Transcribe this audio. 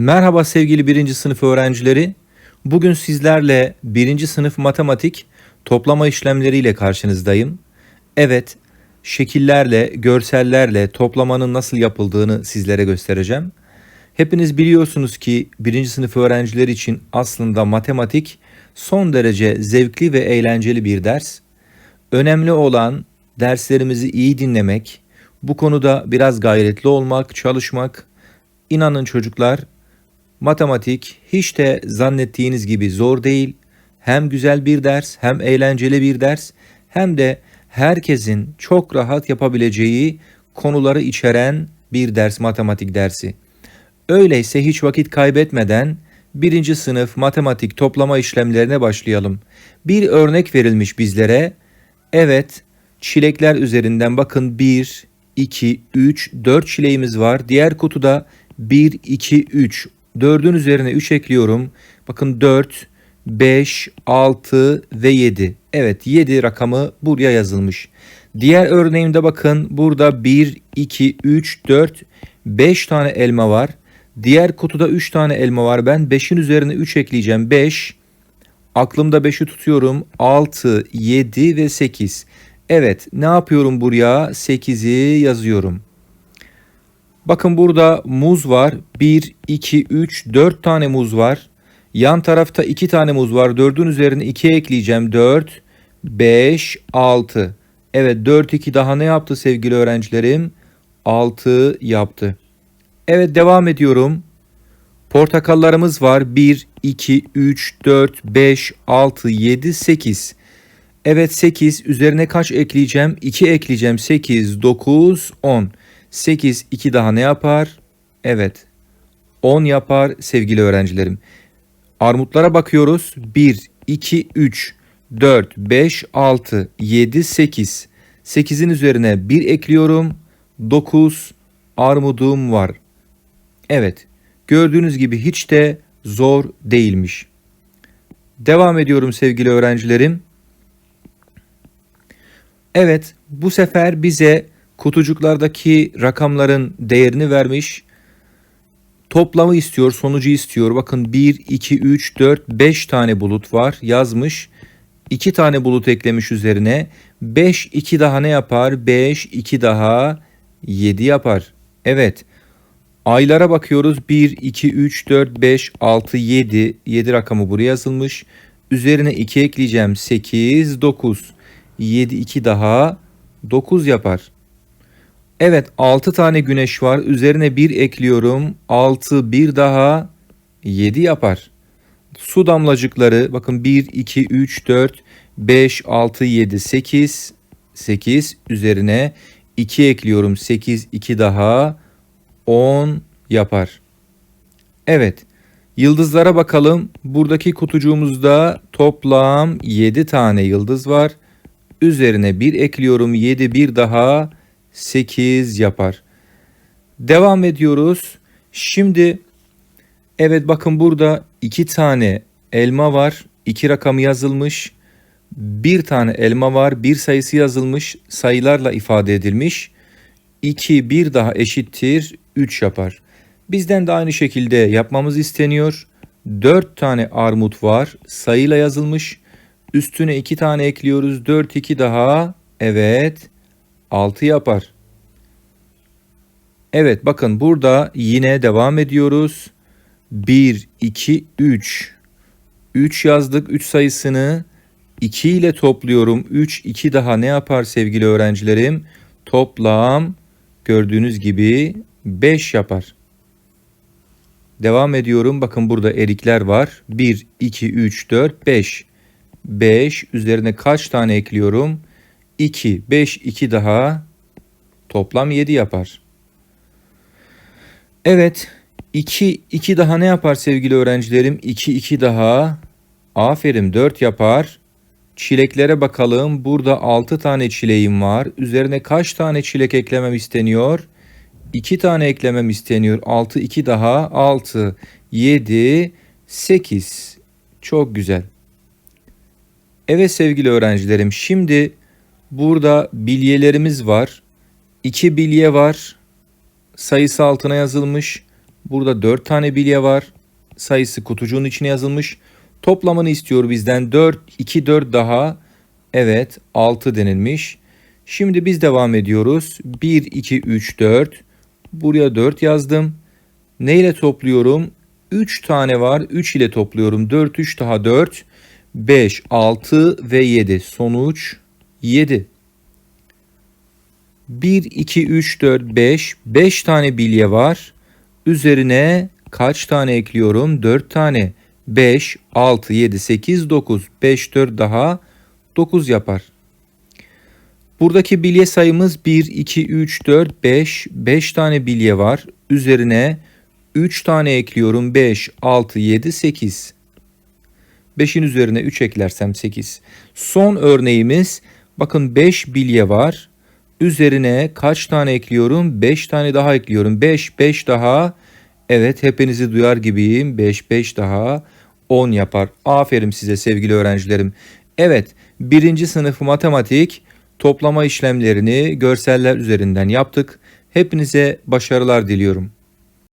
Merhaba sevgili birinci sınıf öğrencileri. Bugün sizlerle birinci sınıf matematik toplama işlemleriyle karşınızdayım. Evet, şekillerle, görsellerle toplamanın nasıl yapıldığını sizlere göstereceğim. Hepiniz biliyorsunuz ki birinci sınıf öğrencileri için aslında matematik son derece zevkli ve eğlenceli bir ders. Önemli olan derslerimizi iyi dinlemek, bu konuda biraz gayretli olmak, çalışmak. İnanın çocuklar, matematik hiç de zannettiğiniz gibi zor değil. Hem güzel bir ders, hem eğlenceli bir ders, hem de herkesin çok rahat yapabileceği konuları içeren bir ders matematik dersi. Öyleyse hiç vakit kaybetmeden birinci sınıf matematik toplama işlemlerine başlayalım. Bir örnek verilmiş bizlere. Evet, çilekler üzerinden bakın 1, 2, 3, 4 çileğimiz var. Diğer kutuda 1, 2, 3. 4'ün üzerine 3 ekliyorum. Bakın 4, 5, 6 ve 7. Evet 7 rakamı buraya yazılmış. Diğer örneğimde bakın burada 1, 2, 3, 4, 5 tane elma var. Diğer kutuda 3 tane elma var. Ben 5'in üzerine 3 ekleyeceğim. 5, aklımda 5'i tutuyorum. 6, 7 ve 8. Evet ne yapıyorum buraya? 8'i yazıyorum. Bakın burada muz var. 1, 2, 3, 4 tane muz var. Yan tarafta 2 tane muz var. 4'ün üzerine 2 ekleyeceğim. 4, 5, 6. Evet 4, 2 daha ne yaptı sevgili öğrencilerim? 6 yaptı. Evet devam ediyorum. Portakallarımız var. 1, 2, 3, 4, 5, 6, 7, 8. Evet 8 üzerine kaç ekleyeceğim? 2 ekleyeceğim. 8, 9, 10. 8, 2 daha ne yapar? Evet 10 yapar sevgili öğrencilerim. Armutlara bakıyoruz. 1, 2, 3, 4, 5, 6, 7, 8. 8'in üzerine 1 ekliyorum. 9 armudum var. Evet gördüğünüz gibi hiç de zor değilmiş. Devam ediyorum sevgili öğrencilerim. Evet, bu sefer bize kutucuklardaki rakamların değerini vermiş. Toplamı istiyor, sonucu istiyor. Bakın 1, 2, 3, 4, 5 tane bulut var yazmış. 2 tane bulut eklemiş üzerine. 5, 2 daha ne yapar? 5, 2 daha 7 yapar. Evet. Aylara bakıyoruz. 1, 2, 3, 4, 5, 6, 7. 7 rakamı buraya yazılmış. Üzerine 2 ekleyeceğim. 8, 9. 7, 2 daha 9 yapar. Evet 6 tane güneş var. Üzerine 1 ekliyorum. 6 bir daha 7 yapar. Su damlacıkları bakın 1, 2, 3, 4, 5, 6, 7, 8. 8 üzerine 2 ekliyorum. 8, 2 daha 10 yapar. Evet. Yıldızlara bakalım. Buradaki kutucuğumuzda toplam 7 tane yıldız var. Üzerine 1 ekliyorum. 7 bir daha 8 yapar. Devam ediyoruz. Şimdi evet bakın burada 2 tane elma var. 2 rakamı yazılmış. Bir tane elma var. Bir sayısı yazılmış. Sayılarla ifade edilmiş. 2 bir daha eşittir 3 yapar. Bizden de aynı şekilde yapmamız isteniyor. 4 tane armut var. Sayıyla yazılmış. Üstüne 2 tane ekliyoruz. 4 2 daha evet 6 yapar. Evet bakın burada yine devam ediyoruz. 1 2 3 3 yazdık 3 sayısını 2 ile topluyorum. 3 2 daha ne yapar sevgili öğrencilerim? Toplam gördüğünüz gibi 5 yapar. Devam ediyorum. Bakın burada erikler var. 1, 2, 3, 4, 5. 5 üzerine kaç tane ekliyorum? 2, 5, 2 daha toplam 7 yapar. Evet 2, 2 daha ne yapar sevgili öğrencilerim? 2, 2 daha aferin 4 yapar. Çileklere bakalım. Burada 6 tane çileğim var. Üzerine kaç tane çilek eklemem isteniyor? 2 tane eklemem isteniyor. 6, 2 daha 6, 7, 8. Çok güzel. Evet sevgili öğrencilerim şimdi burada bilyelerimiz var. İki bilye var. Sayısı altına yazılmış. Burada 4 tane bilye var. Sayısı kutucuğun içine yazılmış. Toplamını istiyor bizden 4, 2, 4 daha. Evet 6 denilmiş. Şimdi biz devam ediyoruz. 1, 2, 3, 4. Buraya 4 yazdım. Ne ile topluyorum? 3 tane var. 3 ile topluyorum. 4, 3 daha 4. 5, 6 ve 7. Sonuç 7. 1, 2, 3, 4, 5. 5 tane bilye var. Üzerine kaç tane ekliyorum? 4 tane. 5, 6, 7, 8, 9. 5, 4 daha 9 yapar. Buradaki bilye sayımız 1, 2, 3, 4, 5. 5 tane bilye var. Üzerine 3 tane ekliyorum. 5, 6, 7, 8. 5'in üzerine 3 eklersem 8. Son örneğimiz bakın 5 bilye var. Üzerine kaç tane ekliyorum? 5 tane daha ekliyorum. 5, 5 daha. Evet hepinizi duyar gibiyim. 5, 5 daha 10 yapar. Aferin size sevgili öğrencilerim. Evet birinci sınıf matematik toplama işlemlerini görseller üzerinden yaptık. Hepinize başarılar diliyorum.